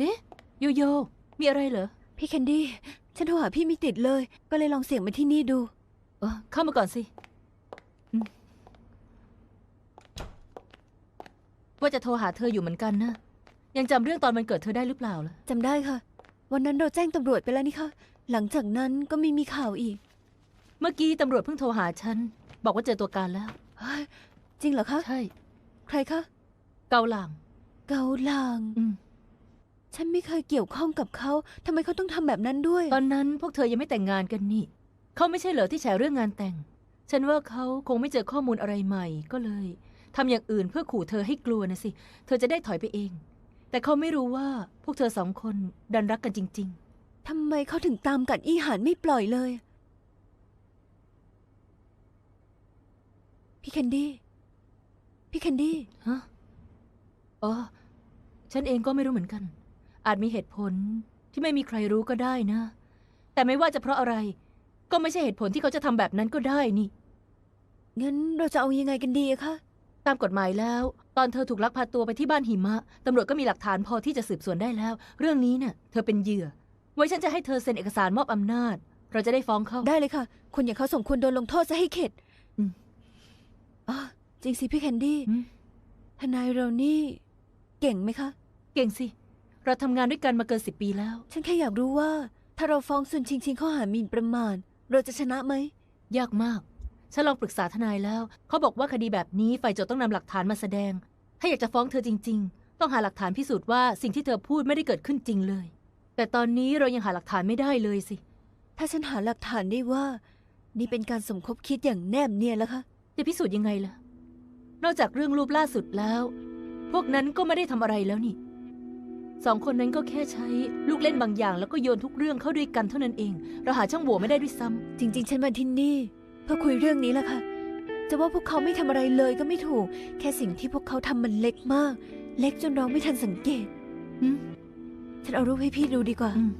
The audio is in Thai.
เอ๊ะโยโยมีอะไรเหรอ พี่แคนดี้ ฉันโทรหาพี่ไม่ติดเลย ก็เลยลองเสียงมาที่นี่ดู เออเข้ามาก่อนสิอืมว่าจะโทรหาเธออยู่เหมือนกันนะ ยังจำเรื่องตอนมันเกิดเธอได้หรือเปล่าล่ะ จำได้ค่ะ วันนั้นเราแจ้งตำรวจไปแล้วนี่ค่ะ หลังจากนั้นก็ไม่มีข่าวอีกเมื่อกี้ตำรวจเพิ่งโทรหาฉัน บอกว่าเจอตัวการแล้ว เฮ้ยจริงเหรอคะ ใช่ ใครคะ เกาหลางเกาลาง อืม ฉันไม่เคยเกี่ยวข้องกับเขาทำไมเขาต้องทำแบบนั้นด้วย ตอนนั้นพวกเธอยังไม่แต่งงานกันนี่ เขาไม่ใช่เหรอที่แฉเรื่องงานแต่ง ฉันว่าเขาคงไม่เจอข้อมูลอะไรใหม่ก็เลยทำอย่างอื่นเพื่อขู่เธอให้กลัวนะสิ เธอจะได้ถอยไปเอง แต่เขาไม่รู้ว่าพวกเธอสองคนดันรักกันจริง ทำไมเขาถึงตามกัดอีหานไม่ปล่อยเลย พี่แคนดี้ พี่แคนดี้ ๆ ฮะ อ๋อ ฉันเองก็ไม่รู้เหมือนกัน อาจมีเหตุผลที่ไม่มีใครรู้ก็ได้นะ แต่ไม่ว่าจะเพราะอะไร ก็ไม่ใช่เหตุผลที่เขาจะทำแบบนั้นก็ได้นี่ งั้นเราจะเอายังไงกันดีอะคะตามกฎหมายแล้ว ตอนเธอถูกลักพาตัวไปที่บ้านหิมะตำรวจก็มีหลักฐานพอที่จะสืบสวนได้แล้ว เรื่องนี้เนี่ยเธอเป็นเหยื่อ ไว้ฉันจะให้เธอเซ็นเอกสารมอบอำนาจ เราจะได้ฟ้องเขา ได้เลยค่ะ คนอย่างเขาสมควรโดนลงโทษซะให้เข็ดอืม อ๋อจริงสิพี่แคนดี้อืม ทนายเรานี่ เก่งไหมคะ เก่งสิ เราทำงานด้วยกันมาเกินสิบปีแล้ว ฉันแค่อยากรู้ว่า ถ้าเราฟ้องซุนชิงชิงข้อหาหมิ่นประมาทเราจะชนะไหม ยากมาก ฉันลองปรึกษาทนายแล้ว เขาบอกว่าคดีแบบนี้ฝ่ายโจทย์ต้องนำหลักฐานมาแสดง ถ้าอยากจะฟ้องเธอจริง ๆ ต้องหาหลักฐานพิสูจน์ว่าสิ่งที่เธอพูดไม่ได้เกิดขึ้นจริงเลย แต่ตอนนี้เรายังหาหลักฐานไม่ได้เลยสิ ถ้าฉันหาหลักฐานได้ว่า นี่เป็นการสมคบคิดอย่างแนบเนียนแล้วคะ จะพิสูจน์ยังไงล่ะ นอกจากเรื่องรูปล่าสุดแล้ว พวกนั้นก็ไม่ได้ทำอะไรแล้วนี่ สองคนนั้นก็แค่ใช้ลูกเล่นบางอย่าง แล้วก็โยนทุกเรื่องเข้าด้วยกันเท่านั้นเอง เราหาช่องโหว่ไม่ได้ด้วยซ้ำจริง ๆ ฉันมาที่นี่ เพื่อคุยเรื่องนี้แหละค่ะ จะว่าพวกเขาไม่ทำอะไรเลยก็ไม่ถูก แค่สิ่งที่พวกเขาทำมันเล็กมาก เล็กจนเราไม่ทันสังเกต อืม ฉันเอารูปให้พี่ดูดีกว่า อืม